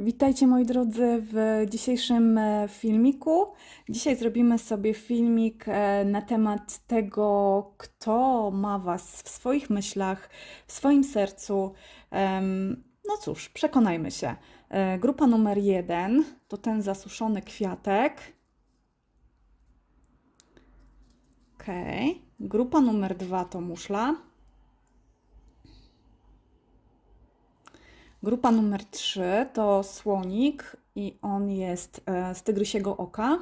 Witajcie moi drodzy w dzisiejszym e, filmiku. Dzisiaj zrobimy sobie filmik e, na temat tego, kto ma Was w swoich myślach, w swoim sercu. No cóż, przekonajmy się. E, Grupa numer jeden to ten zasuszony kwiatek. Okej. Grupa numer dwa to muszla. Grupa numer 3 to słonik i on jest e, z tygrysiego oka.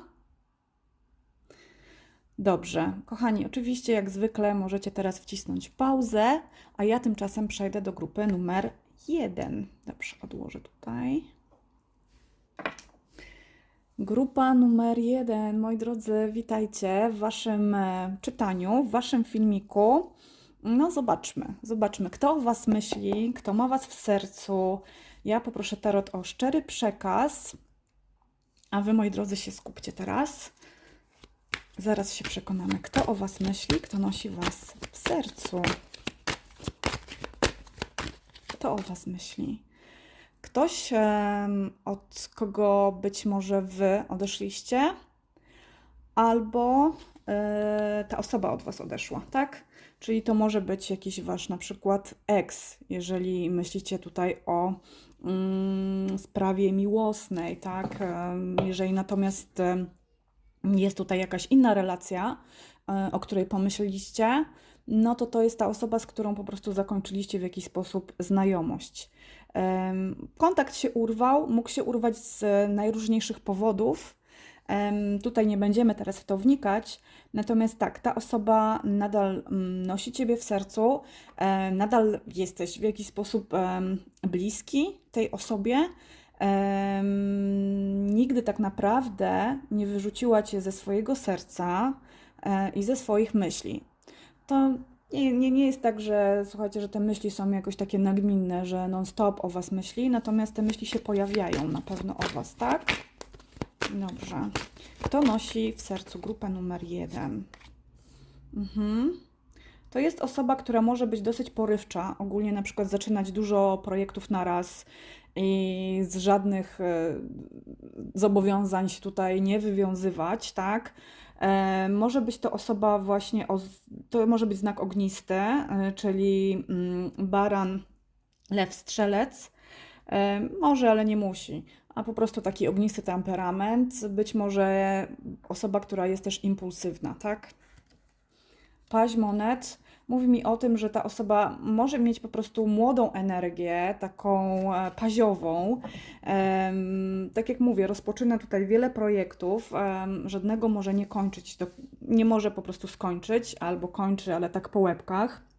Dobrze, kochani, oczywiście jak zwykle możecie teraz wcisnąć pauzę, a ja tymczasem przejdę do grupy numer 1. Dobrze, odłożę tutaj. Grupa numer 1, moi drodzy, witajcie w Waszym e, czytaniu, w Waszym filmiku. No, zobaczmy, zobaczmy, kto o Was myśli, kto ma Was w sercu. Ja poproszę Tarot o szczery przekaz, a Wy, moi drodzy, się skupcie teraz. Zaraz się przekonamy, kto o Was myśli, kto nosi Was w sercu. Kto o Was myśli? Ktoś, od kogo być może Wy odeszliście, albo ta osoba od Was odeszła, tak? Czyli to może być jakiś Wasz na przykład ex, jeżeli myślicie tutaj o mm, sprawie miłosnej, tak? Jeżeli natomiast jest tutaj jakaś inna relacja, e, o której pomyśleliście, no to to jest ta osoba, z którą po prostu zakończyliście w jakiś sposób znajomość. Kontakt się urwał, mógł się urwać z najróżniejszych powodów. Tutaj nie będziemy teraz w to wnikać, natomiast tak, ta osoba nadal mm, nosi Ciebie w sercu, nadal jesteś w jakiś sposób bliski tej osobie. Nigdy tak naprawdę nie wyrzuciła Cię ze swojego serca e, i ze swoich myśli. To nie, nie, nie jest tak, że słuchajcie, że te myśli są jakoś takie nagminne, że non-stop o Was myśli, natomiast te myśli się pojawiają na pewno o Was, tak? Dobrze. Kto nosi w sercu grupę numer jeden? Mhm. To jest osoba, która może być dosyć porywcza, ogólnie na przykład zaczynać dużo projektów na raz i z żadnych e, zobowiązań się tutaj nie wywiązywać, tak? E, Może być to osoba właśnie, o, to może być znak ognisty, e, czyli mm, baran, lew, strzelec. Może, ale nie musi. A po prostu taki ognisty temperament, być może osoba, która jest też impulsywna, tak? Paź monet mówi mi o tym, że ta osoba może mieć po prostu młodą energię, taką e, paziową. Tak jak mówię, rozpoczyna tutaj wiele projektów, żadnego może nie kończyć, nie może po prostu skończyć, albo kończy, ale tak po łebkach.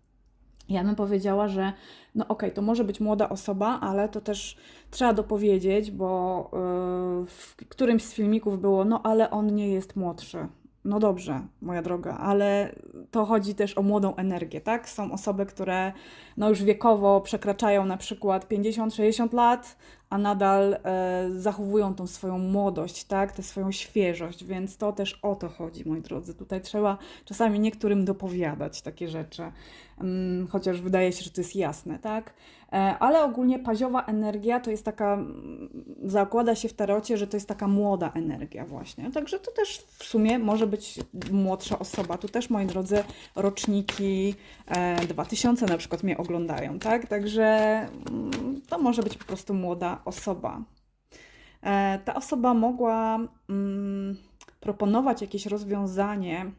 Ja bym powiedziała, że no okej, to może być młoda osoba, ale to też trzeba dopowiedzieć, bo yy, w którymś z filmików było, no ale on nie jest młodszy. No dobrze, moja droga, ale to chodzi też o młodą energię, tak? Są osoby, które no już wiekowo przekraczają na przykład 50-60 lat, a nadal e, zachowują tą swoją młodość, tak? Tę swoją świeżość, więc to też o to chodzi, moi drodzy. Tutaj trzeba czasami niektórym dopowiadać takie rzeczy, mm, chociaż wydaje się, że to jest jasne, tak? E, ale ogólnie paziowa energia to jest taka, mm, zakłada się w tarocie, że to jest taka młoda energia właśnie. Także to też w sumie może być młodsza osoba. Tu też, moi drodzy, roczniki e, 2000 na przykład mnie oglądają, tak? Także mm, to może być po prostu młoda osoba. E, Ta osoba mogła mm, proponować jakieś rozwiązanie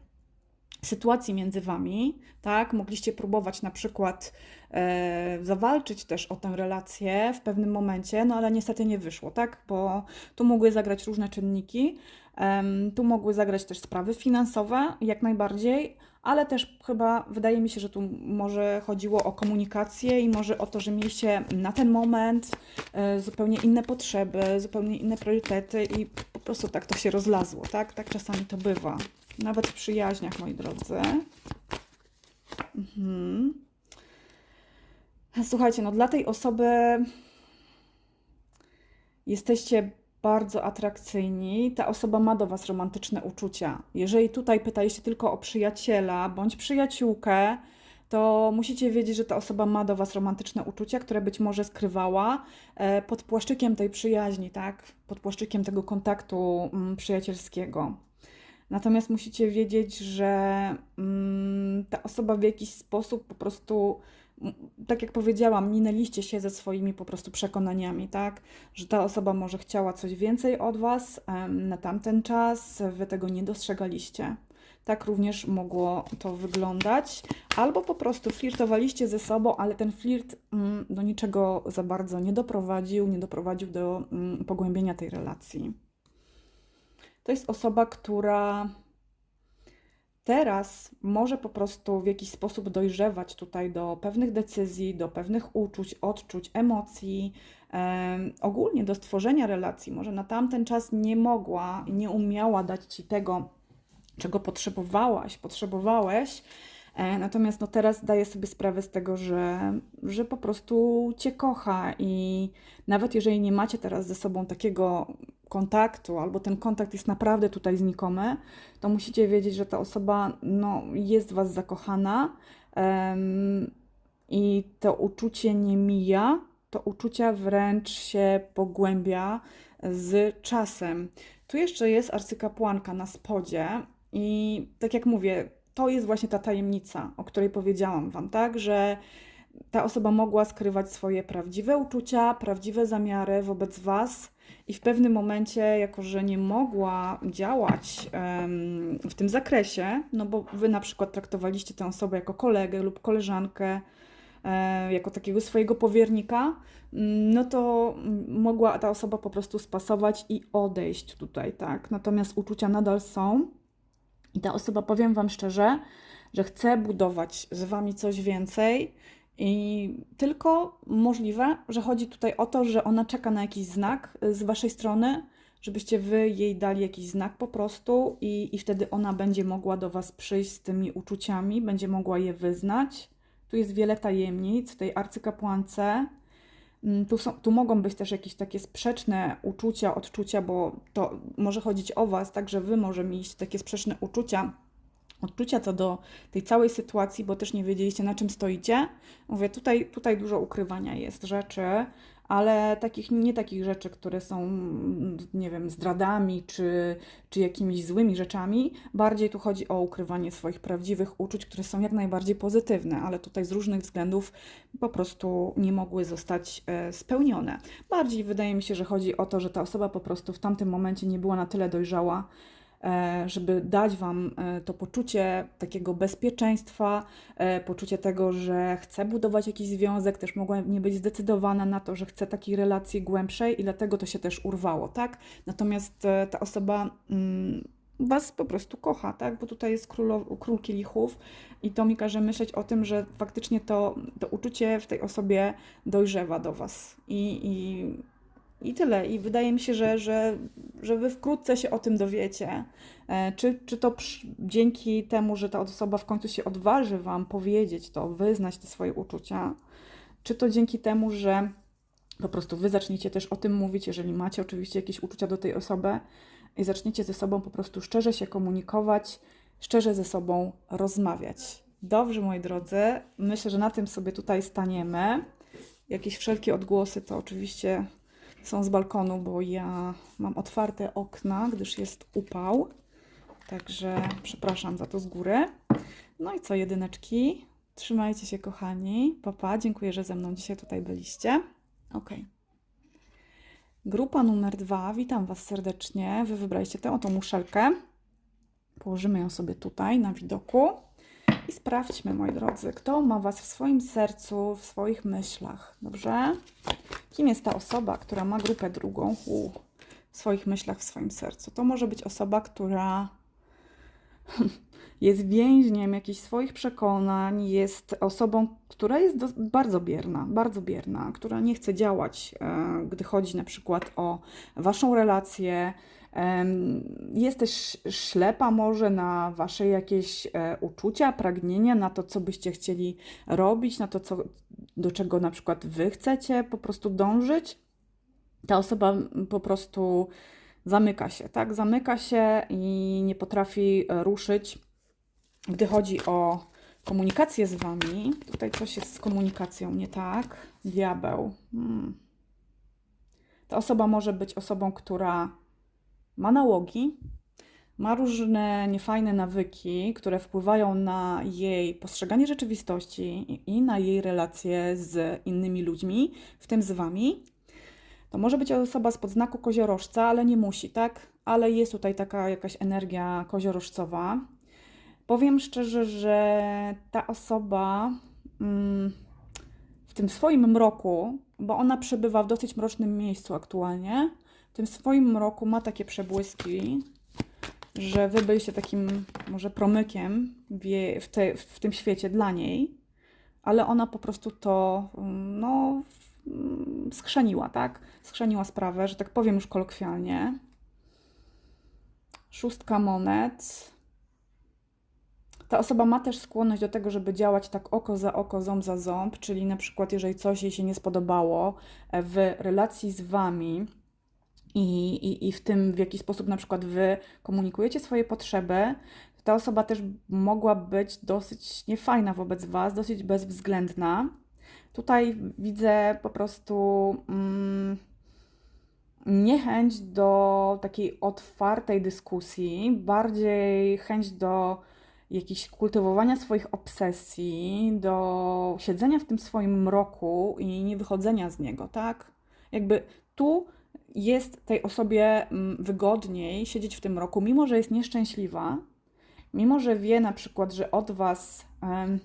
sytuacji między wami, tak? Mogliście próbować na przykład e, zawalczyć też o tę relację w pewnym momencie, no ale niestety nie wyszło, tak? Bo tu mogły zagrać różne czynniki, em, tu mogły zagrać też sprawy finansowe, jak najbardziej, ale też chyba wydaje mi się, że tu może chodziło o komunikację i może o to, że mieliście na ten moment e, zupełnie inne potrzeby, zupełnie inne priorytety i po prostu tak to się rozlazło, tak? Tak czasami to bywa. Nawet w przyjaźniach, moi drodzy. Mhm. Słuchajcie, no dla tej osoby jesteście bardzo atrakcyjni. Ta osoba ma do Was romantyczne uczucia. Jeżeli tutaj pytaliście tylko o przyjaciela bądź przyjaciółkę, to musicie wiedzieć, że ta osoba ma do Was romantyczne uczucia, które być może skrywała e, pod płaszczykiem tej przyjaźni, tak? Pod płaszczykiem tego kontaktu mm, przyjacielskiego. Natomiast musicie wiedzieć, że mm, ta osoba w jakiś sposób po prostu, tak jak powiedziałam, minęliście się ze swoimi po prostu przekonaniami, tak? Że ta osoba może chciała coś więcej od Was na tamten czas, Wy tego nie dostrzegaliście. Tak również mogło to wyglądać. Albo po prostu flirtowaliście ze sobą, ale ten flirt mm, do niczego za bardzo nie doprowadził, nie doprowadził do mm, pogłębienia tej relacji. To jest osoba, która teraz może po prostu w jakiś sposób dojrzewać tutaj do pewnych decyzji, do pewnych uczuć, odczuć, emocji, em, ogólnie do stworzenia relacji. Może na tamten czas nie mogła nie umiała dać ci tego, czego potrzebowałaś, potrzebowałeś. E, Natomiast no teraz daję sobie sprawę z tego, że, że po prostu Cię kocha i nawet jeżeli nie macie teraz ze sobą takiego kontaktu, albo ten kontakt jest naprawdę tutaj znikomy, to musicie wiedzieć, że ta osoba no, jest w Was zakochana em, i to uczucie nie mija, to uczucia wręcz się pogłębia z czasem. Tu jeszcze jest arcykapłanka na spodzie i tak jak mówię, to jest właśnie ta tajemnica, o której powiedziałam Wam, tak, że ta osoba mogła skrywać swoje prawdziwe uczucia, prawdziwe zamiary wobec Was i w pewnym momencie, jako że nie mogła działać w tym zakresie, no bo Wy na przykład traktowaliście tę osobę jako kolegę lub koleżankę, e, jako takiego swojego powiernika, mm, no to mogła ta osoba po prostu spasować i odejść tutaj, tak. Natomiast uczucia nadal są. I ta osoba, powiem Wam szczerze, że chce budować z Wami coś więcej. I tylko możliwe, że chodzi tutaj o to, że ona czeka na jakiś znak z Waszej strony, żebyście Wy jej dali jakiś znak po prostu, i, i wtedy ona będzie mogła do Was przyjść z tymi uczuciami, będzie mogła je wyznać. Tu jest wiele tajemnic w tej arcykapłance. Mm, Tu, są, tu mogą być też jakieś takie sprzeczne uczucia, odczucia, bo to może chodzić o Was, tak, że Wy może mieć takie sprzeczne uczucia, odczucia co do tej całej sytuacji, bo też nie wiedzieliście na czym stoicie. Mówię, tutaj, tutaj dużo ukrywania jest rzeczy, ale takich, nie takich rzeczy, które są, mm, nie wiem, zdradami czy, czy jakimiś złymi rzeczami. Bardziej tu chodzi o ukrywanie swoich prawdziwych uczuć, które są jak najbardziej pozytywne, ale tutaj z różnych względów po prostu nie mogły zostać e, spełnione. Bardziej wydaje mi się, że chodzi o to, że ta osoba po prostu w tamtym momencie nie była na tyle dojrzała, żeby dać Wam e, to poczucie takiego bezpieczeństwa, e, poczucie tego, że chce budować jakiś związek, też mogła nie być zdecydowana na to, że chce takiej relacji głębszej i dlatego to się też urwało, tak? Natomiast e, ta osoba mm, Was po prostu kocha, tak? Bo tutaj jest król kielichów i to mi każe myśleć o tym, że faktycznie to, to uczucie w tej osobie dojrzewa do Was. I, i, i tyle. I wydaje mi się, że, że, że Wy wkrótce się o tym dowiecie. E, Czy, czy to przy, dzięki temu, że ta osoba w końcu się odważy Wam powiedzieć to, wyznać te swoje uczucia, czy to dzięki temu, że po prostu Wy zaczniecie też o tym mówić, jeżeli macie oczywiście jakieś uczucia do tej osoby i zaczniecie ze sobą po prostu szczerze się komunikować, szczerze ze sobą rozmawiać. Dobrze, moi drodzy, myślę, że na tym sobie tutaj staniemy. Jakieś wszelkie odgłosy to oczywiście są z balkonu, bo ja mam otwarte okna, gdyż jest upał. Także przepraszam za to z góry. No i co, jedyneczki? Trzymajcie się, kochani. Papa, dziękuję, że ze mną dzisiaj tutaj byliście. Ok. Grupa numer dwa, witam Was serdecznie. Wy wybraliście tę oto muszelkę. Położymy ją sobie tutaj na widoku i sprawdźmy, moi drodzy, kto ma Was w swoim sercu, w swoich myślach. Dobrze? Kim jest ta osoba, która ma grupę drugą u, w swoich myślach, w swoim sercu? To może być osoba, która jest więźniem jakichś swoich przekonań, jest osobą, która jest do, bardzo bierna, bardzo bierna, która nie chce działać, e, gdy chodzi na przykład o waszą relację. Em, Jest też ślepa może na wasze jakieś e, uczucia, pragnienia, na to, co byście chcieli robić, na to, co, do czego na przykład wy chcecie po prostu dążyć. Ta osoba po prostu zamyka się, tak? Zamyka się i nie potrafi e, ruszyć, gdy chodzi o komunikację z wami. Tutaj coś jest z komunikacją nie tak. Diabeł. Hmm. Ta osoba może być osobą, która ma nałogi, ma różne niefajne nawyki, które wpływają na jej postrzeganie rzeczywistości i- na jej relacje z innymi ludźmi, w tym z wami. To może być osoba spod znaku koziorożca, ale nie musi, tak? Ale jest tutaj taka jakaś energia koziorożcowa. Powiem szczerze, że ta osoba mm, w tym swoim mroku, bo ona przebywa w dosyć mrocznym miejscu aktualnie, tym swoim mroku ma takie przebłyski, że wy byliście takim może promykiem w, w, te, w tym świecie dla niej, ale ona po prostu to mm, no, mm, skrzeniła, tak? Skrzeniła sprawę, że tak powiem już kolokwialnie. Szóstka monet. Ta osoba ma też skłonność do tego, żeby działać tak oko za oko, ząb za ząb, czyli na przykład jeżeli coś jej się nie spodobało e, w relacji z wami i, i, i w tym, w jaki sposób na przykład wy komunikujecie swoje potrzeby, ta osoba też mogła być dosyć niefajna wobec was, dosyć bezwzględna. Tutaj widzę po prostu mm, niechęć do takiej otwartej dyskusji, bardziej chęć do jakichś kultywowania swoich obsesji, do siedzenia w tym swoim mroku i nie wychodzenia z niego, tak? Jakby tu jest tej osobie mm, wygodniej siedzieć w tym roku, mimo że jest nieszczęśliwa, mimo że wie na przykład, że od was em,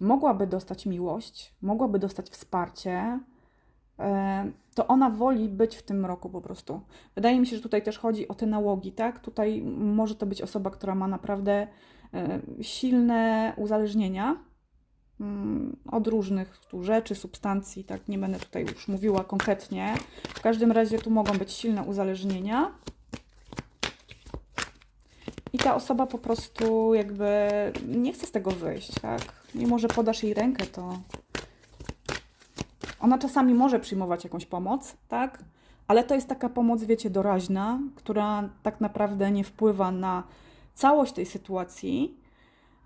mogłaby dostać miłość, mogłaby dostać wsparcie, e, to ona woli być w tym roku po prostu. Wydaje mi się, że tutaj też chodzi o te nałogi, tak? Tutaj może to być osoba, która ma naprawdę e, silne uzależnienia od różnych tu rzeczy, substancji, tak? Nie będę tutaj już mówiła konkretnie. W każdym razie tu mogą być silne uzależnienia. I ta osoba po prostu jakby nie chce z tego wyjść, tak? Mimo, że podasz jej rękę, to ona czasami może przyjmować jakąś pomoc, tak? Ale to jest taka pomoc, wiecie, doraźna, która tak naprawdę nie wpływa na całość tej sytuacji,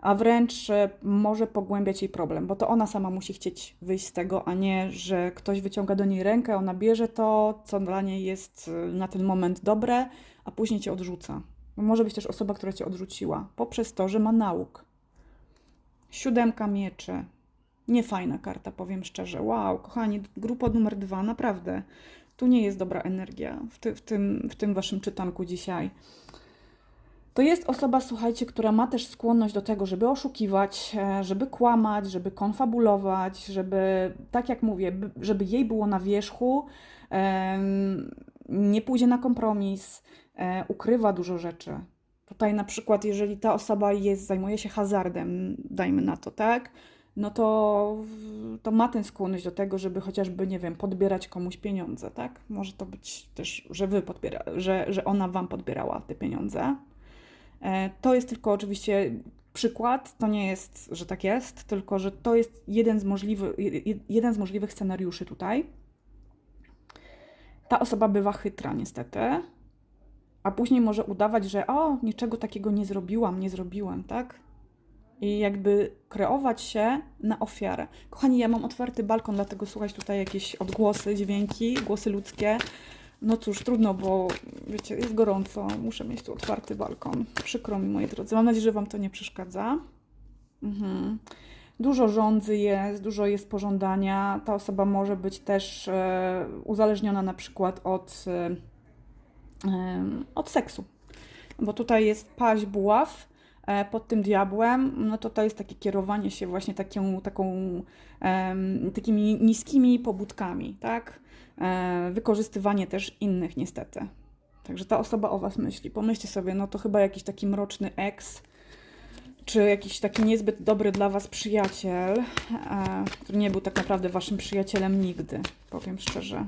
a wręcz e, może pogłębiać jej problem, bo to ona sama musi chcieć wyjść z tego, a nie, że ktoś wyciąga do niej rękę, ona bierze to, co dla niej jest e, na ten moment dobre, a później cię odrzuca. Może być też osoba, która cię odrzuciła poprzez to, że ma nauk. Siódemka mieczy. Niefajna karta, powiem szczerze. Wow, kochani, grupa numer dwa, naprawdę. Tu nie jest dobra energia w, ty, w, tym, w tym waszym czytanku dzisiaj. To jest osoba, słuchajcie, która ma też skłonność do tego, żeby oszukiwać, e, żeby kłamać, żeby konfabulować, żeby, tak jak mówię, by- żeby jej było na wierzchu, nie pójdzie na kompromis, e, ukrywa dużo rzeczy. Tutaj na przykład, jeżeli ta osoba jest, zajmuje się hazardem, dajmy na to, tak? No to, to ma tę skłonność do tego, żeby chociażby, nie wiem, podbierać komuś pieniądze, tak? Może to być też, że wy podbiera, że, że ona wam podbierała te pieniądze. E, To jest tylko oczywiście przykład, to nie jest, że tak jest, tylko że to jest jeden z, możliwy, je- jeden z możliwych scenariuszy tutaj. Ta osoba bywa chytra, niestety, a później może udawać, że o, niczego takiego nie zrobiłam, nie zrobiłem, tak? I jakby kreować się na ofiarę. Kochani, ja mam otwarty balkon, dlatego słuchać tutaj jakieś odgłosy, dźwięki, głosy ludzkie. No cóż, trudno, bo wiecie, jest gorąco, muszę mieć tu otwarty balkon. Przykro mi, moi drodzy. Mam nadzieję, że Wam to nie przeszkadza. Mhm. Dużo rządzy jest, dużo jest pożądania. Ta osoba może być też e, uzależniona na przykład od, e, em, od seksu. Bo tutaj jest paź buław e, pod tym diabłem, no to to jest takie kierowanie się właśnie taką, taką, em, takimi niskimi pobudkami, tak? E, wykorzystywanie też innych niestety. Także ta osoba o Was myśli. Pomyślcie sobie, no to chyba jakiś taki mroczny eks, czy jakiś taki niezbyt dobry dla Was przyjaciel, e, który nie był tak naprawdę Waszym przyjacielem nigdy, powiem szczerze.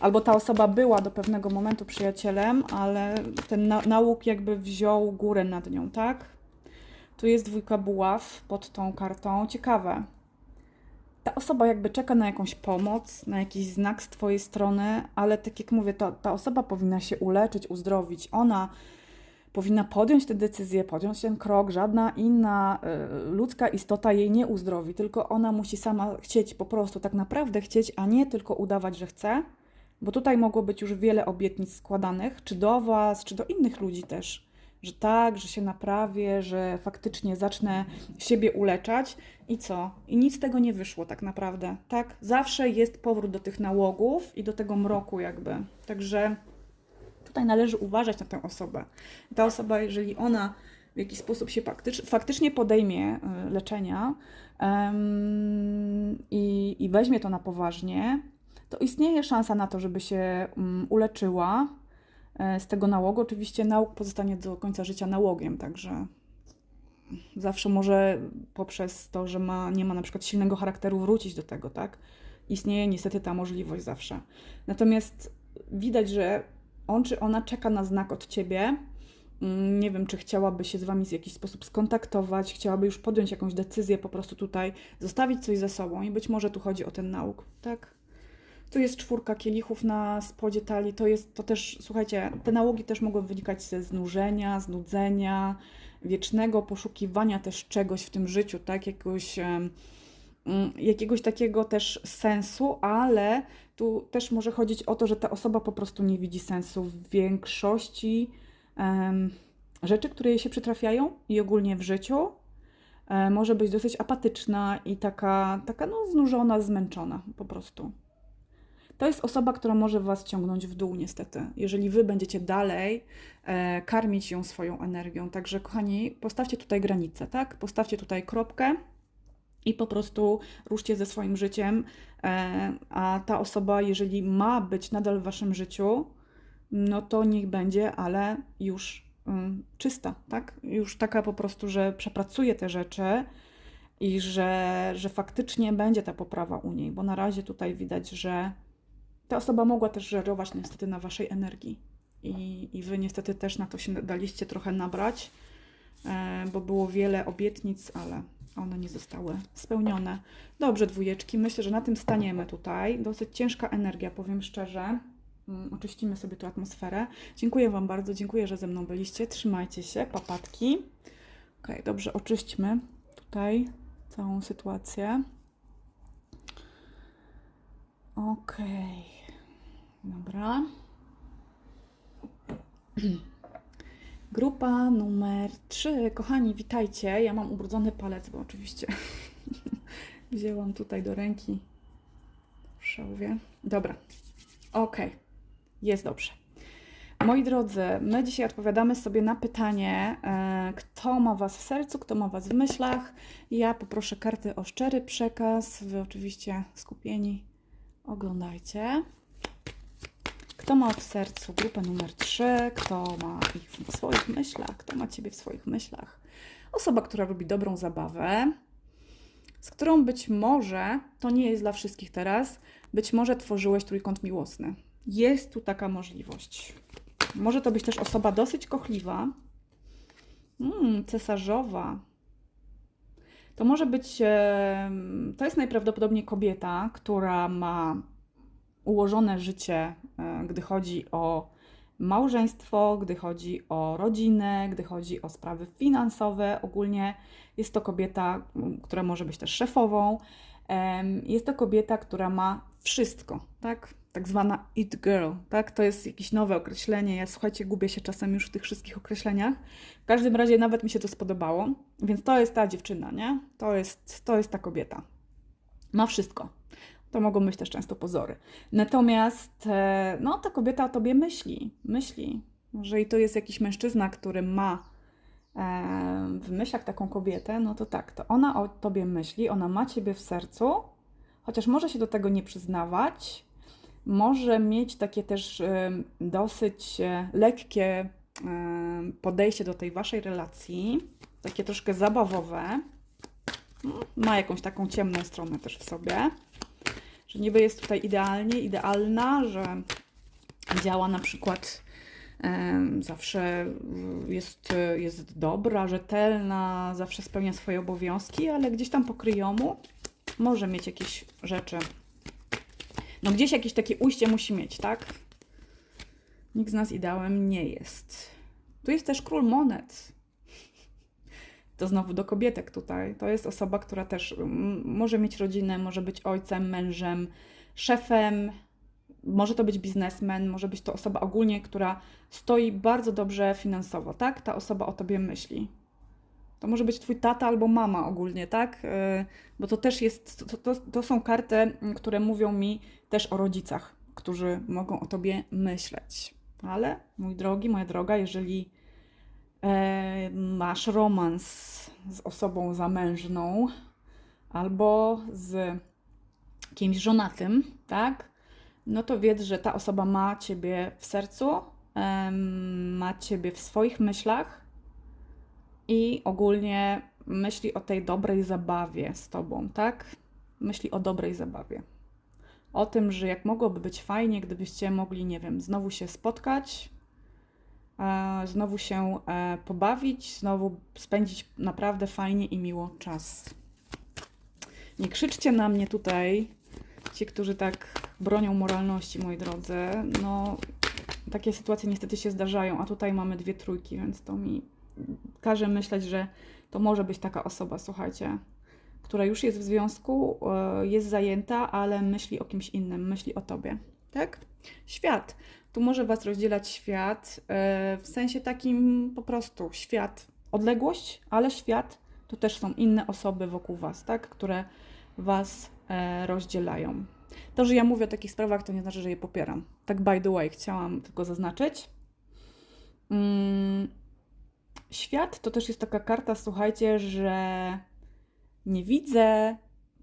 Albo ta osoba była do pewnego momentu przyjacielem, ale ten na nauk jakby wziął górę nad nią, tak? Tu jest dwójka buław pod tą kartą. Ciekawe. Ta osoba jakby czeka na jakąś pomoc, na jakiś znak z Twojej strony, ale tak jak mówię, to, ta osoba powinna się uleczyć, uzdrowić. Ona powinna podjąć tę decyzję, podjąć ten krok. Żadna inna y, ludzka istota jej nie uzdrowi, tylko ona musi sama chcieć, po prostu tak naprawdę chcieć, a nie tylko udawać, że chce. Bo tutaj mogło być już wiele obietnic składanych, czy do Was, czy do innych ludzi też, że tak, że się naprawię, że faktycznie zacznę siebie uleczać i co? I nic z tego nie wyszło tak naprawdę, tak? Zawsze jest powrót do tych nałogów i do tego mroku jakby. Także tutaj należy uważać na tę osobę. Ta osoba, jeżeli ona w jakiś sposób się faktycz, faktycznie podejmie y, leczenia em, i, i weźmie to na poważnie, to istnieje szansa na to, żeby się mm, uleczyła z tego nałogu. Oczywiście nałóg pozostanie do końca życia nałogiem, także zawsze może poprzez to, że ma, nie ma na przykład silnego charakteru wrócić do tego, tak? Istnieje niestety ta możliwość zawsze. Natomiast widać, że on czy ona czeka na znak od ciebie. Mm, Nie wiem, czy chciałaby się z wami w jakiś sposób skontaktować, chciałaby już podjąć jakąś decyzję, po prostu tutaj zostawić coś za sobą i być może tu chodzi o ten nauk, tak? Tu jest czwórka kielichów na spodzie talii. To jest to też, słuchajcie, te nałogi też mogą wynikać ze znużenia, znudzenia, wiecznego poszukiwania też czegoś w tym życiu, tak? Jakiegoś, mm, jakiegoś takiego też sensu, ale tu też może chodzić o to, że ta osoba po prostu nie widzi sensu w większości em, rzeczy, które jej się przytrafiają i ogólnie w życiu. E, może być dosyć apatyczna i taka, taka no, znużona, zmęczona po prostu. To jest osoba, która może Was ciągnąć w dół, niestety, jeżeli Wy będziecie dalej e, karmić ją swoją energią. Także, kochani, postawcie tutaj granicę, tak? Postawcie tutaj kropkę i po prostu ruszcie ze swoim życiem. E, a ta osoba, jeżeli ma być nadal w Waszym życiu, no to niech będzie, ale już ym, czysta, tak? Już taka po prostu, że przepracuje te rzeczy i że, że faktycznie będzie ta poprawa u niej, bo na razie tutaj widać, że ta osoba mogła też żerować niestety na waszej energii. I, I wy niestety też na to się daliście trochę nabrać, e, bo było wiele obietnic, ale one nie zostały spełnione. Dobrze, dwójeczki, myślę, że na tym staniemy tutaj. Dosyć ciężka energia, powiem szczerze. Mm, Oczyścimy sobie tu atmosferę. Dziękuję Wam bardzo, dziękuję, że ze mną byliście. Trzymajcie się, papatki. Ok, dobrze, oczyśćmy tutaj całą sytuację. Okej, dobra. Grupa numer 3. Kochani, witajcie. Ja mam ubrudzony palec, bo oczywiście wzięłam tutaj do ręki w szałwie. Dobra, okej, jest dobrze. Moi drodzy, my dzisiaj odpowiadamy sobie na pytanie, e, kto ma Was w sercu, kto ma Was w myślach. Ja poproszę karty o szczery przekaz. Wy oczywiście skupieni oglądajcie. Kto ma w sercu grupę numer 3? Kto ma ich w swoich myślach? Kto ma Ciebie w swoich myślach? Osoba, która lubi dobrą zabawę, z którą być może, to nie jest dla wszystkich teraz, być może tworzyłeś trójkąt miłosny. Jest tu taka możliwość. Może to być też osoba dosyć kochliwa. Mm, cesarzowa. To może być, to jest najprawdopodobniej kobieta, która ma ułożone życie, e, gdy chodzi o małżeństwo, gdy chodzi o rodzinę, gdy chodzi o sprawy finansowe. Ogólnie jest to kobieta, która może być też szefową. Jest to kobieta, która ma wszystko, tak? Tak zwana it girl, tak? To jest jakieś nowe określenie. Ja słuchajcie, gubię się czasem już w tych wszystkich określeniach. W każdym razie nawet mi się to spodobało. Więc to jest ta dziewczyna, nie? To jest, to jest ta kobieta. Ma wszystko. To mogą być też często pozory. Natomiast e, no, ta kobieta o tobie myśli. Myśli. Jeżeli to jest jakiś mężczyzna, który ma e, w myślach taką kobietę, no to tak, to ona o tobie myśli, ona ma ciebie w sercu, chociaż może się do tego nie przyznawać, może mieć takie też e, dosyć lekkie podejście do tej waszej relacji, takie troszkę zabawowe. Ma jakąś taką ciemną stronę też w sobie że niby jest tutaj idealnie, idealna, że działa na przykład zawsze jest, jest dobra, rzetelna, zawsze spełnia swoje obowiązki, ale gdzieś tam po kryjomu może mieć jakieś rzeczy. No gdzieś jakieś takie ujście musi mieć, tak? Nikt z nas ideałem nie jest. Tu jest też król monet. To znowu do kobietek tutaj. To jest osoba, która też może mieć rodzinę, może być ojcem, mężem, szefem, może to być biznesmen, może być to osoba ogólnie, która stoi bardzo dobrze finansowo, tak? Ta osoba o tobie myśli. To może być twój tata albo mama ogólnie, tak? Yy, Bo to też jest, to, to, to są karty, które mówią mi też o rodzicach, którzy mogą o tobie myśleć. Ale mój drogi, moja droga, jeżeli masz romans z osobą zamężną albo z kimś żonatym, tak? No to wiedz, że ta osoba ma ciebie w sercu, ma ciebie w swoich myślach i ogólnie myśli o tej dobrej zabawie z tobą, tak? Myśli o dobrej zabawie. O tym, że jak mogłoby być fajnie, gdybyście mogli, nie wiem, znowu się spotkać, e, znowu się e, pobawić, znowu spędzić naprawdę fajnie i miło czas. Nie krzyczcie na mnie tutaj, ci, którzy tak bronią moralności, moi drodzy. No, takie sytuacje niestety się zdarzają, a tutaj mamy dwie trójki, więc to mi każe myśleć, że to może być taka osoba, słuchajcie, która już jest w związku, e, jest zajęta, ale myśli o kimś innym, myśli o tobie, tak? Świat. Tu może Was rozdzielać świat, e, w sensie takim po prostu świat, odległość, ale świat to też są inne osoby wokół Was, tak? Które Was e, rozdzielają. To, że ja mówię o takich sprawach, to nie znaczy, że je popieram. Tak by the way, chciałam tylko zaznaczyć. Mm, świat to też jest taka karta, słuchajcie, że nie widzę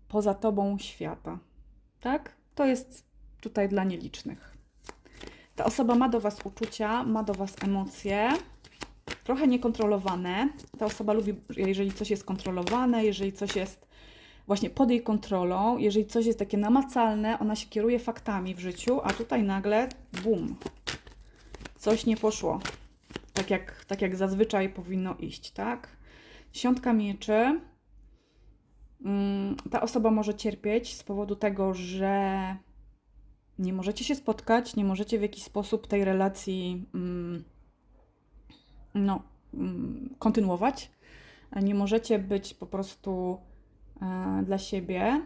poza tobą świata. Tak? To jest tutaj dla nielicznych. Ta osoba ma do Was uczucia, ma do Was emocje, trochę niekontrolowane. Ta osoba lubi, jeżeli coś jest kontrolowane, jeżeli coś jest właśnie pod jej kontrolą, jeżeli coś jest takie namacalne, ona się kieruje faktami w życiu, a tutaj nagle bum, coś nie poszło. Tak jak, tak jak zazwyczaj powinno iść, tak? Dziesiątka mieczy. Mm, Ta osoba może cierpieć z powodu tego, że nie możecie się spotkać, nie możecie w jakiś sposób tej relacji mm, no, mm, kontynuować. Nie możecie być po prostu e, dla siebie.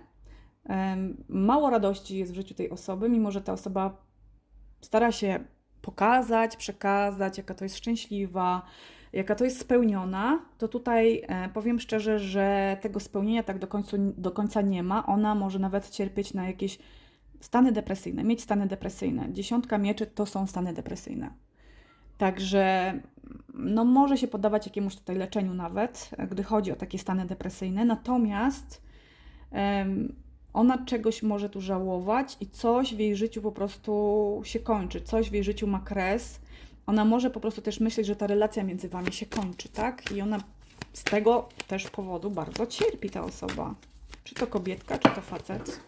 Mało radości jest w życiu tej osoby, mimo że ta osoba stara się pokazać, przekazać, jaka to jest szczęśliwa, jaka to jest spełniona, to tutaj e, powiem szczerze, że tego spełnienia tak do końca, do końca nie ma. Ona może nawet cierpieć na jakieś stany depresyjne, mieć stany depresyjne. Dziesiątka mieczy to są stany depresyjne. Także no, może się poddawać jakiemuś tutaj leczeniu nawet, gdy chodzi o takie stany depresyjne. Natomiast em, ona czegoś może tu żałować i coś w jej życiu po prostu się kończy, coś w jej życiu ma kres. Ona może po prostu też myśleć, że ta relacja między wami się kończy, tak? I ona z tego też powodu bardzo cierpi ta osoba. Czy to kobietka, czy to facet.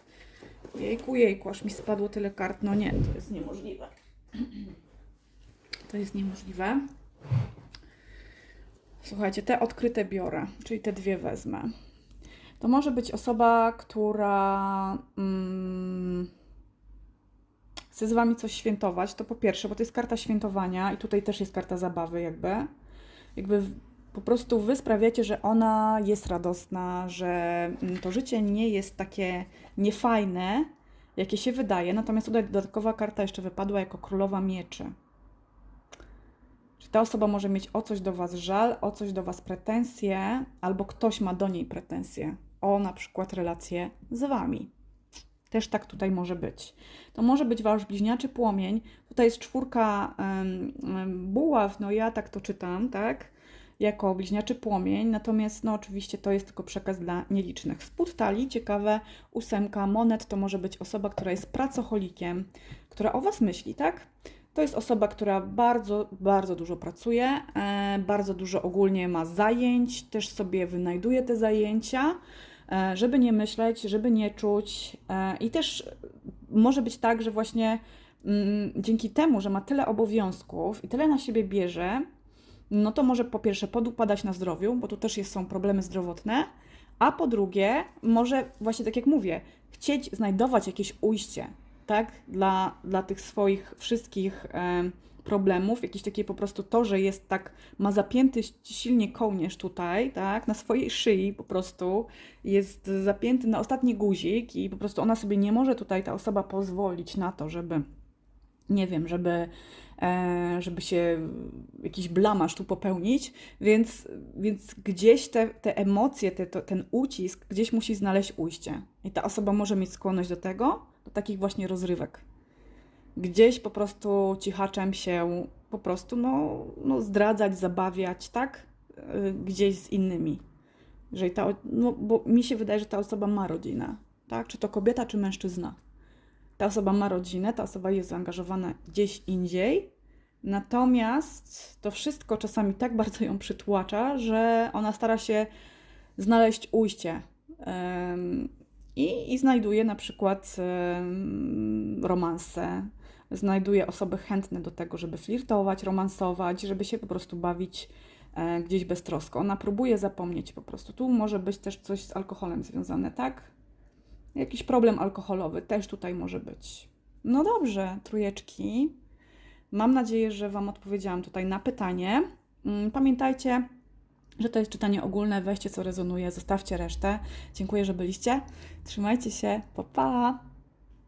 Jejku, jejku, aż mi spadło tyle kart. No nie, to jest niemożliwe. To jest niemożliwe. Słuchajcie, te odkryte biorę, czyli te dwie wezmę. To może być osoba, która mm, chce z wami coś świętować. To po pierwsze, bo to jest karta świętowania i tutaj też jest karta zabawy, jakby. Jakby po prostu wy sprawiacie, że ona jest radosna, że mm, to życie nie jest takie niefajne, jakie się wydaje. Natomiast tutaj dodatkowa karta jeszcze wypadła jako królowa mieczy. Czy ta osoba może mieć o coś do Was żal, o coś do Was pretensje, albo ktoś ma do niej pretensje o na przykład relacje z Wami. Też tak tutaj może być. To może być Wasz bliźniaczy płomień. Tutaj jest czwórka em, buław, no ja tak to czytam, tak? Jako bliźniaczy płomień, natomiast no oczywiście to jest tylko przekaz dla nielicznych. Spód talii, ciekawe, ósemka monet to może być osoba, która jest pracocholikiem, która o Was myśli, tak? To jest osoba, która bardzo, bardzo dużo pracuje, e, bardzo dużo ogólnie ma zajęć, też sobie wynajduje te zajęcia, e, żeby nie myśleć, żeby nie czuć. E, I też może być tak, że właśnie mm, dzięki temu, że ma tyle obowiązków i tyle na siebie bierze, no to może po pierwsze podupadać na zdrowiu, bo tu też jest, są problemy zdrowotne, a po drugie, może właśnie tak jak mówię, chcieć znajdować jakieś ujście, tak, dla, dla tych swoich wszystkich em, problemów, jakieś takie po prostu to, że jest tak, ma zapięty silnie kołnierz tutaj, tak, na swojej szyi po prostu, jest zapięty na ostatni guzik i po prostu ona sobie nie może tutaj, ta osoba pozwolić na to, żeby, nie wiem, żeby, e, żeby się jakiś blamaż tu popełnić, więc, więc gdzieś te, te emocje, te, to, ten ucisk gdzieś musi znaleźć ujście. I ta osoba może mieć skłonność do tego, do takich właśnie rozrywek gdzieś po prostu cichaczem się po prostu no, no zdradzać, zabawiać, tak? Y, Gdzieś z innymi. Jeżeli ta, no, bo mi się wydaje, że ta osoba ma rodzinę, tak? Czy to kobieta, czy mężczyzna. Ta osoba ma rodzinę, ta osoba jest zaangażowana gdzieś indziej, natomiast to wszystko czasami tak bardzo ją przytłacza, że ona stara się znaleźć ujście. I, I znajduje na przykład romanse, znajduje osoby chętne do tego, żeby flirtować, romansować, żeby się po prostu bawić e, gdzieś beztrosko. Ona próbuje zapomnieć po prostu. Tu może być też coś z alkoholem związane, tak? Jakiś problem alkoholowy też tutaj może być. No dobrze, trójeczki. Mam nadzieję, że Wam odpowiedziałam tutaj na pytanie. Mm, Pamiętajcie, że to jest czytanie ogólne. Weźcie co rezonuje, zostawcie resztę. Dziękuję, że byliście. Trzymajcie się. Pa, pa!